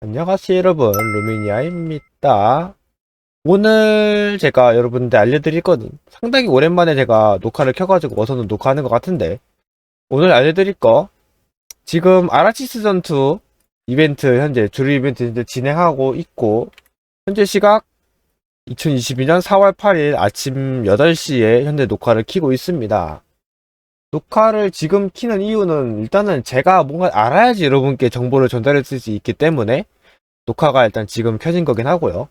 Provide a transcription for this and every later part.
안녕하세요 여러분. 루미니아입니다. 오늘 제가 여러분들 알려드릴 건 상당히 오랜만에 제가 녹화를 켜가지고 어서는 녹화하는 것 같은데 오늘 알려드릴 거 지금 아라치스 전투 이벤트 현재 주류 이벤트 현재 진행하고 있고 현재 시각 2022년 4월 8일 아침 8시에 현재 녹화를 키고 있습니다 녹화를 지금 키는 이유는 일단은 제가 뭔가 알아야지 여러분께 정보를 전달해 줄수 있기 때문에 녹화가 일단 지금 켜진 거긴 하고요.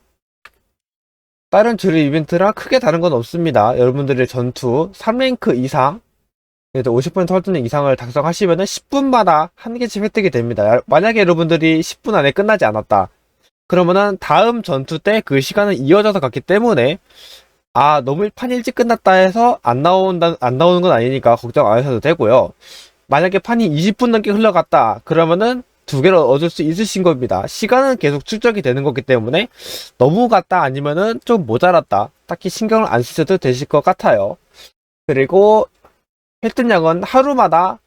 다른 주류 이벤트랑 크게 다른 건 없습니다. 여러분들의 전투 3랭크 이상 그래도 50% 활동량 이상을 달성하시면은 10분마다 한 개씩 획득이 됩니다. 만약에 여러분들이 10분 안에 끝나지 않았다. 그러면은 다음 전투 때 그 시간은 이어져서 갔기 때문에 아, 너무 판 일찍 끝났다 해서 안 나온다, 안 나오는 건 아니니까 걱정 안 하셔도 되고요. 만약에 판이 20분 넘게 흘러갔다. 그러면은 두 개를 얻을 수 있으신 겁니다. 시간은 계속 축적이 되는 거기 때문에 너무 갔다 아니면은 좀 모자랐다. 딱히 신경을 안 쓰셔도 되실 것 같아요. 그리고 획득량은 하루마다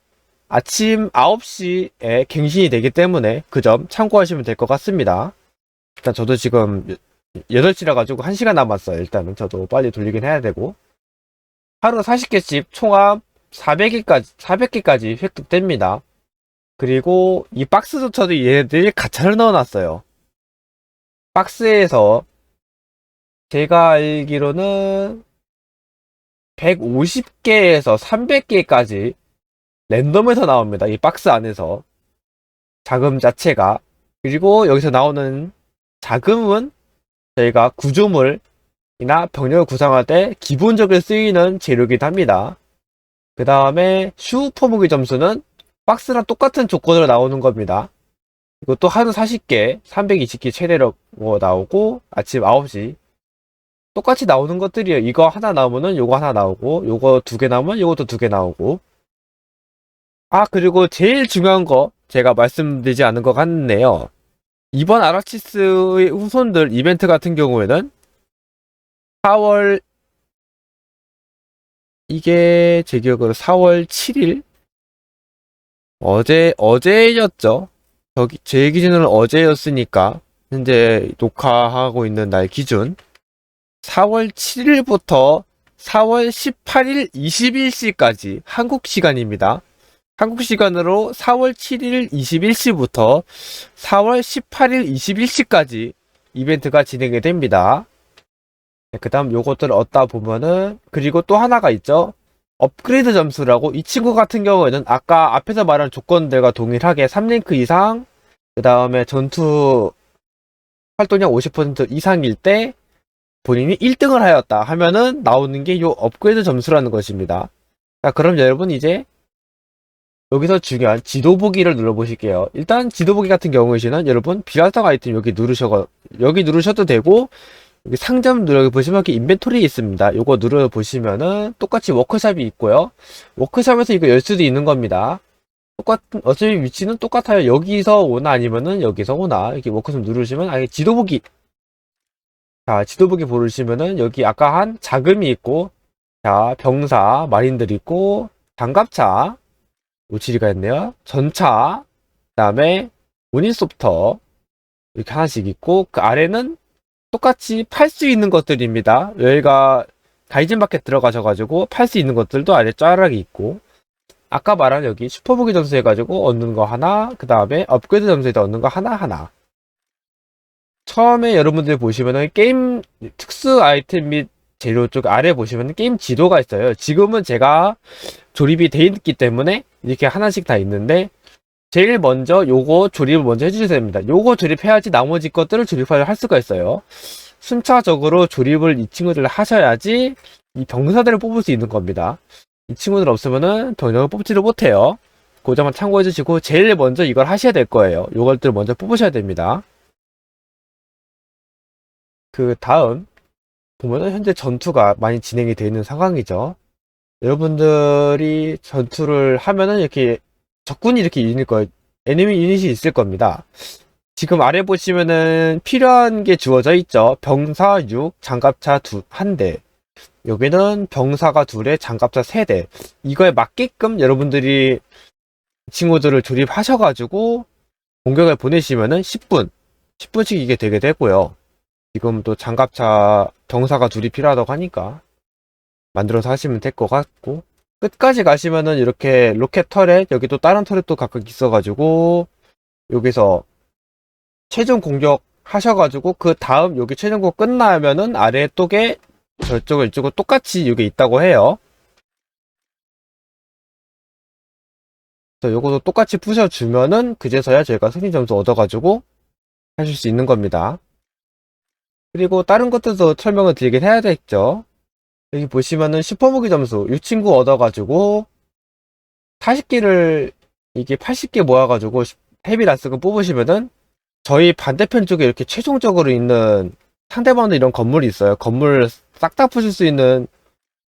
아침 9시에 갱신이 되기 때문에 그 점 참고하시면 될 것 같습니다. 일단 저도 지금 8시라 가지고 1시간 남았어요. 일단은 저도 빨리 돌리긴 해야 되고. 하루 40개씩 총합 400개까지 400개까지 획득됩니다. 그리고 이 박스조차도 얘네들이 가차를 넣어놨어요. 박스에서 제가 알기로는 150개에서 300개까지 랜덤에서 나옵니다. 이 박스 안에서 자금 자체가 그리고 여기서 나오는 자금은 저희가 구조물이나 병력을 구성할 때 기본적으로 쓰이는 재료이긴 합니다. 그 다음에 슈퍼 무기 점수는 박스랑 똑같은 조건으로 나오는 겁니다. 이것도 하루 40개, 320개 최대로 뭐 나오고 아침 9시 똑같이 나오는 것들이에요. 이거 하나 나오면은 요거 하나 나오고 요거 두 개 나오면 요것도 두 개 나오고 아 그리고 제일 중요한 거 제가 말씀드리지 않은 것 같네요. 이번 아라치스의 후손들 이벤트 같은 경우에는 4월 이게 제 기억으로 4월 7일 어제 어제였죠. 저기 제 기준으로는 어제였으니까 현재 녹화하고 있는 날 기준 4월 7일부터 4월 18일 21시까지 한국 시간입니다. 한국 시간으로 4월 7일 21시부터 4월 18일 21시까지 이벤트가 진행이 됩니다. 그 다음 요것들을 얻다 보면은 그리고 또 하나가 있죠. 업그레이드 점수라고 이 친구 같은 경우에는 아까 앞에서 말한 조건들과 동일하게 3랭크 이상 그 다음에 전투 활동량 50% 이상일 때 본인이 1등을 하였다 하면은 나오는 게 요 업그레이드 점수라는 것입니다. 자, 그럼 여러분 이제 여기서 중요한 지도 보기를 눌러보실게요. 일단 지도 보기 같은 경우에는 여러분 비활성 아이템 여기 누르셔 여기 누르셔도 되고 여기 상점 눌러 보시면 이렇게 인벤토리 있습니다. 요거 눌러 보시면은 똑같이 워크샵이 있고요. 워크샵에서 이거 열 수도 있는 겁니다. 똑같은 어차피 위치는 똑같아요. 여기서 오나 아니면은 여기서 오나 이렇게 워크샵 누르시면 아예 지도 보기 자, 지도 보기 보시면은 여기 아까 한 자금이 있고, 자, 병사, 마린들 있고, 장갑차, 오치리가 있네요. 전차, 그 다음에 모니소프터, 이렇게 하나씩 있고, 그 아래는 똑같이 팔 수 있는 것들입니다. 여기가 다이진 마켓 들어가셔가지고 팔 수 있는 것들도 아래 쫙 있고, 아까 말한 여기 슈퍼무기 점수 해가지고 얻는 거 하나, 그 다음에 업그레이드 점수에다 얻는 거 하나하나. 처음에 여러분들 보시면은 게임 특수 아이템 및 재료 쪽 아래 보시면 게임 지도가 있어요. 지금은 제가 조립이 돼 있기 때문에 이렇게 하나씩 다 있는데 제일 먼저 요거 조립을 먼저 해주셔야 됩니다. 요거 조립해야지 나머지 것들을 조립할 할 수가 있어요. 순차적으로 조립을 이 친구들 하셔야지 이 병사들을 뽑을 수 있는 겁니다. 이 친구들 없으면은 병력을 뽑지를 못해요. 그 점만 참고해 주시고 제일 먼저 이걸 하셔야 될 거예요. 요것들 먼저 뽑으셔야 됩니다. 그 다음 보면은 현재 전투가 많이 진행이 되어 있는 상황이죠. 여러분들이 전투를 하면은 이렇게 적군이 이렇게 유닛 거 애니미 유닛이 있을 겁니다. 지금 아래 보시면은 필요한 게 주어져 있죠. 병사 6, 장갑차 두, 한 대. 여기는 병사가 둘에 장갑차 세 대. 이거에 맞게끔 여러분들이 친구들을 조립하셔가지고 공격을 보내시면은 10분 10분씩 이게 되게 되고요. 지금 또 장갑차 경사가 둘이 필요하다고 하니까 만들어서 하시면 될 것 같고 끝까지 가시면은 이렇게 로켓 터렛 여기 또 다른 터렛도 각각 있어가지고 여기서 최종 공격 하셔가지고 그 다음 여기 최종 공격 끝나면은 아래 쪽에 저쪽을 이쪽을 똑같이 여기 있다고 해요. 그래서 요것도 똑같이 부셔주면은 그제서야 저희가 승리 점수 얻어가지고 하실 수 있는 겁니다. 그리고 다른 것들도 설명을 드리긴 해야 되겠죠. 여기 보시면은 슈퍼무기 점수 이 친구 얻어가지고 40개를 이게 80개 모아가지고 헤비 라스크 뽑으시면은 저희 반대편 쪽에 이렇게 최종적으로 있는 상대방도 이런 건물이 있어요. 건물 싹다 부실 수 있는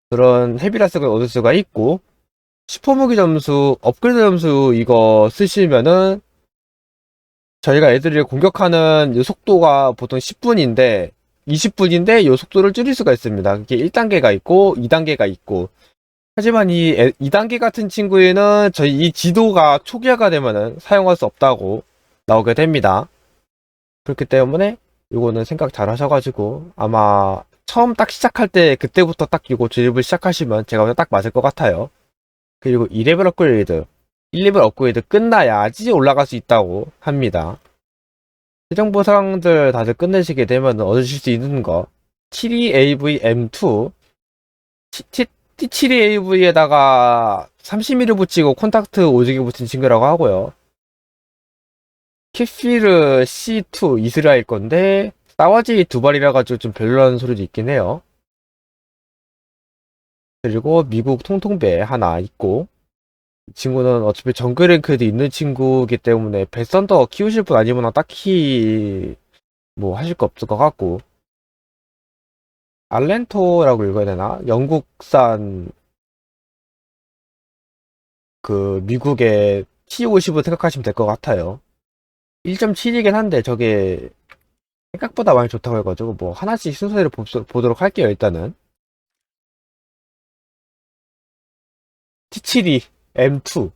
그런 헤비 라스크를 얻을 수가 있고 슈퍼무기 점수 업그레이드 점수 이거 쓰시면은 저희가 애들을 공격하는 이 속도가 보통 10분인데 20분인데 이 속도를 줄일 수가 있습니다. 이게 1단계가 있고 2단계가 있고 하지만 이 2단계 같은 친구에는 저희 이 지도가 초기화가 되면은 사용할 수 없다고 나오게 됩니다. 그렇기 때문에 이거는 생각 잘 하셔가지고 아마 처음 딱 시작할 때 그때부터 딱 이거 드립을 시작하시면 제가 딱 맞을 것 같아요. 그리고 2레벨 업그레이드 1 레벨 업그레이드 끝나야지 올라갈 수 있다고 합니다. 최종 보상들 다들 끝내시게 되면 얻으실 수 있는 거 72AV-M2 T72AV에다가 30mm 붙이고 콘탁트 오지게 붙인 친구라고 하고요. 키피르 C2 이스라엘 건데 싸워지 두 발이라 가지고 좀 별로라는 소리도 있긴 해요. 그리고 미국 통통배 하나 있고 이 친구는 어차피 정글 랭크에도 있는 친구이기 때문에 베선더 키우실 분 아니면 딱히 뭐 하실 거 없을 것 같고 알렌토라고 읽어야 되나? 영국산 그 미국의 T50을 생각하시면 될 것 같아요. 1.7이긴 한데 저게 생각보다 많이 좋다고 해가지고 뭐 하나씩 순서대로 보, 보도록 할게요 일단은 T72 M2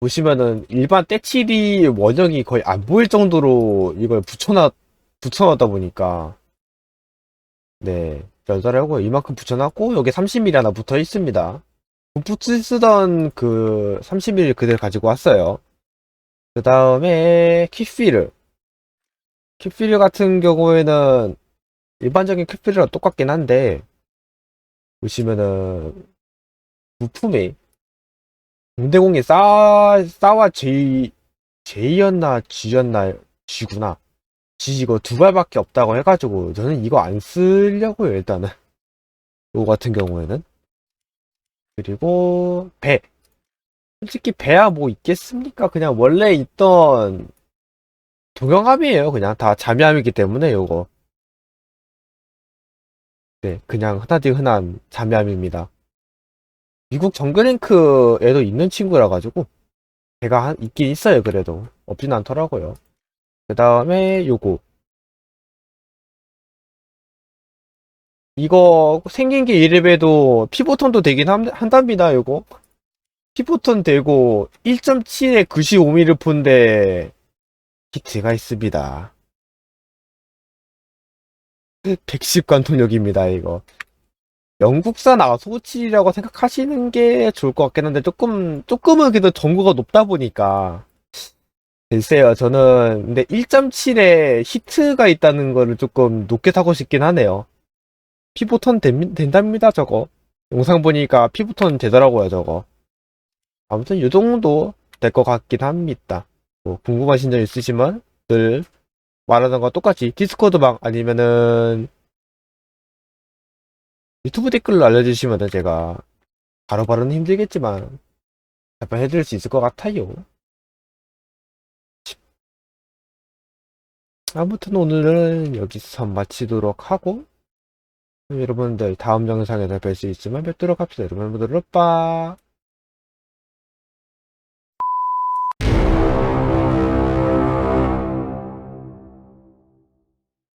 보시면은 일반 떼칠이 원형이 거의 안 보일 정도로 이걸 붙여놨 붙여놨다 보니까. 네 열달하고 이만큼 붙여놨고 여기 30mm 하나 붙어 있습니다. 부츠 쓰던 그 30mm 그대로 가지고 왔어요. 그 다음에 킥필을 킥필 같은 경우에는 일반적인 킥필이랑 똑같긴 한데 보시면은 부품이 공대공이 싸, 싸와 J, J였나 G였나 G구나. G 이거 두 발밖에 없다고 해가지고 저는 이거 안 쓰려고요 일단은. 이거 같은 경우에는. 그리고 배. 솔직히 배야 뭐 있겠습니까? 그냥 원래 있던 동영함이에요 그냥. 다 자매함이기 때문에 요거. 네 그냥 흔하디 흔한 자매함입니다 미국 정글랭크에도 있는 친구라 가지고 제가 한, 있긴 있어요 그래도. 없진 않더라고요. 그 다음에 요거. 이거 생긴 게 이래봬도 피보톤도 되긴 함, 한답니다 요거. 피보톤 되고 1.7에 95mm 폰데 기트가 있습니다. 110 관통력입니다 이거 영국산 아소치라고 생각하시는 게 좋을 것 같긴 한데 조금 조금은 그래도 정보가 높다 보니까. 글쎄요 저는 근데 1.7에 히트가 있다는 거를 조금 높게 사고 싶긴 하네요. 된, 된답니다 저거. 영상 보니까 피보턴 되더라고요 저거. 아무튼 이 정도 될 것 같긴 합니다. 뭐 궁금하신 점 있으시면 늘 말하는 거 똑같이 디스코드 방 아니면은 유튜브 댓글로 알려주시면 제가 바로바로는 힘들겠지만 답변 해드릴 수 있을 것 같아요. 아무튼 오늘은 여기서 마치도록 하고 여러분들 다음 영상에서 뵐 수 있으면 뵙도록 합시다. 여러분들 빠빠